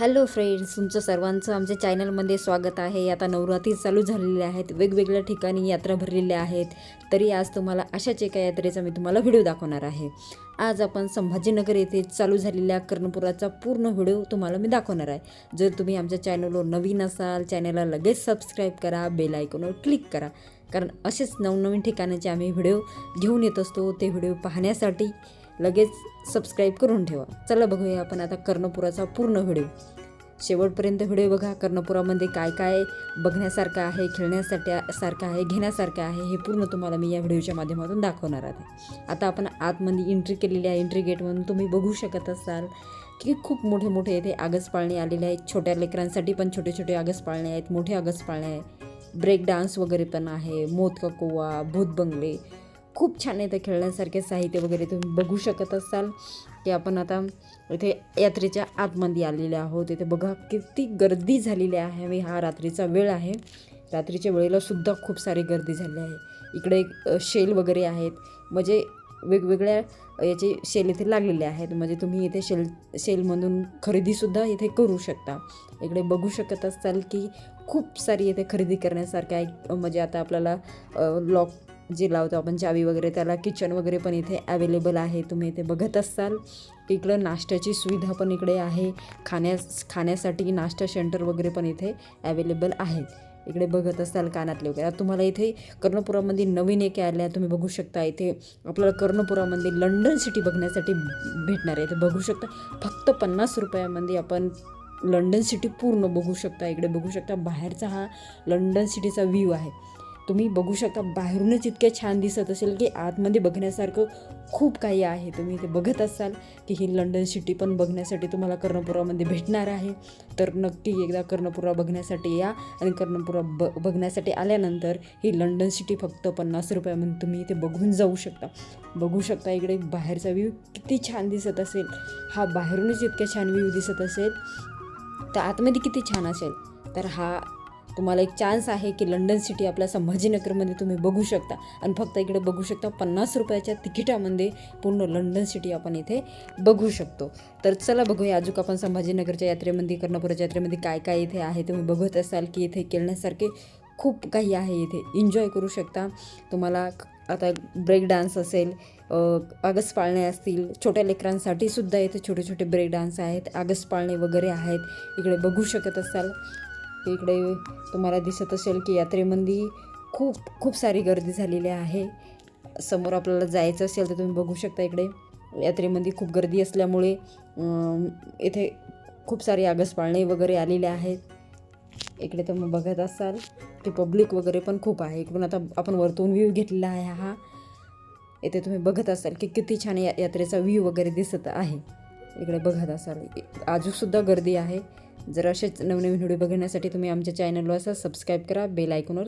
Hello friends तुमचं सर्वांचं आमच्या चॅनलमध्ये स्वागत आहे. आता नवरात्री चालू झालेले आहेत. वेगवेगळ्या ठिकाणी यात्रा भरलेल्या आहेत. तरी आज तुम्हाला अशाच एका यात्रेचा मी तुम्हाला व्हिडिओ दाखवणार आहे. आज आपण संभाजीनगर येथे चालू झालेल्या कर्णपुराचा पूर्ण व्हिडिओ तुम्हाला मी दाखवणार आहे. जर तुम्ही आमच्या चॅनलवर नवीन असाल चॅनलला लगेच सबस्क्राईब करा बेल आयकॉनवर क्लिक करा. कारण असेच नवनवीन ठिकाणाचे आम्ही व्हिडिओ घेऊन येत असतो. ते व्हिडिओ पाहण्यासाठी लगेच सबस्क्राईब करून ठेवा. चला बघूया आपण आता कर्णपुराचा पूर्ण व्हिडिओ शेवटपर्यंत व्हिडिओ बघा. कर्णपुरामध्ये काय काय बघण्यासारखं आहे खेळण्यासाठी सारखं आहे घेण्यासारखं आहे हे पूर्ण तुम्हाला मी या व्हिडिओच्या माध्यमातून दाखवणार आहे. आता आपण आतमध्ये एंट्री केलेली आहे. एंट्री गेटमधून तुम्ही बघू शकत असाल की खूप मोठे मोठे येथे आगस पाळणे आलेले आहेत. छोट्या लेकरांसाठी पण छोटे छोटे आगस पाळणे आहेत. मोठे आगस पाळणे आहे ब्रेक डान्स वगैरे पण आहे. मोदका कोवा भूत बंगले खूप छान येतं खेळण्यासारखे साहित्य वगैरे तुम्ही बघू शकत असाल. की आपण आता इथे यात्रेच्या आतमध्ये आलेले आहोत. इथे बघा किती गर्दी झालेली आहे आणि हा रात्रीचा वेळ आहे. रात्रीच्या वेळेला सुद्धा खूप सारी गर्दी झाली आहे. इकडे शेल वगैरे आहेत. म्हणजे वेगवेगळ्या याचे शेल इथे लागलेले आहेत. म्हणजे तुम्ही इथे शेल शेलमधून खरेदीसुद्धा इथे करू शकता. इकडे बघू शकत असाल की खूप सारी इथे खरेदी करण्यासारखं आहे. म्हणजे आता आपल्याला लॉक जे लावतो आपण चावी वगैरे त्याला किचन वगैरे पण इथे अवेलेबल आहे. तुम्ही इथे बघत असाल. इकडं नाश्त्याची सुविधा पण इकडे आहे. खाण्यास खाण्यासाठी नाश्ता सेंटर वगैरे पण इथे अवेलेबल आहेत इकडे बघत असाल कानातले वगैरे. आता तुम्हाला इथे कर्णपुरामध्ये नवीन एक आल्या तुम्ही बघू शकता. इथे आपल्याला कर्णपुरामध्ये लंडन सिटी बघण्यासाठी भेटणार आहे. इथे बघू शकता. फक्त पन्नास रुपयामध्ये आपण लंडन सिटी पूर्ण बघू शकता. इकडे बघू शकता बाहेरचा हा लंडन सिटीचा व्ह्यू आहे. तुम्ही बघू शकता बाहेरूनच इतक्या छान दिसत असेल की आतमध्ये बघण्यासारखं खूप काही आहे. तुम्ही इथे बघत असाल की ही लंडन सिटी पण बघण्यासाठी तुम्हाला कर्णपुरामध्ये भेटणार आहे. तर नक्की एकदा कर्णपुरा बघण्यासाठी या आणि कर्णपुरा ब बघण्यासाठी आल्यानंतर ही लंडन सिटी फक्त पन्नास रुपयामध्ये तुम्ही इथे बघून जाऊ शकता. बघू शकता इकडे बाहेरचा व्ह्यू किती छान दिसत असेल. हा बाहेरूनच इतक्या छान व्ह्यू दिसत असेल. तर आतमध्ये किती छान असेल. तर हा तुम्हाला एक चान्स आहे की लंडन सिटी आपल्या संभाजीनगरमध्ये तुम्ही बघू शकता. आणि फक्त इकडे बघू शकता पन्नास रुपयाच्या तिकिटामध्ये पूर्ण लंडन सिटी आपण इथे बघू शकतो. तर चला बघूया अजून आपण संभाजीनगरच्या यात्रेमध्ये कर्णपुराच्या यात्रेमध्ये काय काय इथे आहे तुम्ही बघत असाल की इथे खेळण्यासारखे खूप काही आहे इथे. एन्जॉय करू शकता. तुम्हाला आता ब्रेक डान्स असेल आगस पाळणे असतील छोट्या लेकरांसाठी सुद्धा इथे छोटे छोटे ब्रेक डान्स आहेत आगस पाळणे वगैरे आहेत. इकडे बघू शकत असाल. इकडे तुम्हाला दिसत असेल की यात्रेमध्ये खूप खूप सारी गर्दी झालेली आहे. समोर आपल्याला जायचं असेल तर तुम्ही बघू शकता इकडे. यात्रेमध्ये खूप गर्दी असल्यामुळे इथे खूप सारे आगसपाळणे वगैरे आलेले आहेत. इकडे तुम्ही बघत असाल की पब्लिक वगैरे पण खूप आहे. इकडून आता आपण वरतून व्ह्यू घेतलेला आहे हा. इथे तुम्ही बघत असाल की किती छान या यात्रेचा व्ह्यू वगैरे दिसत आहे. इकडे बघत असाल. अजूनसुद्धा गर्दी आहे. जर असेच नवनवीन व्हिडिओ बघण्यासाठी तुम्ही आमच्या चॅनलला असं सबस्क्राईब करा बेल आयकॉनवर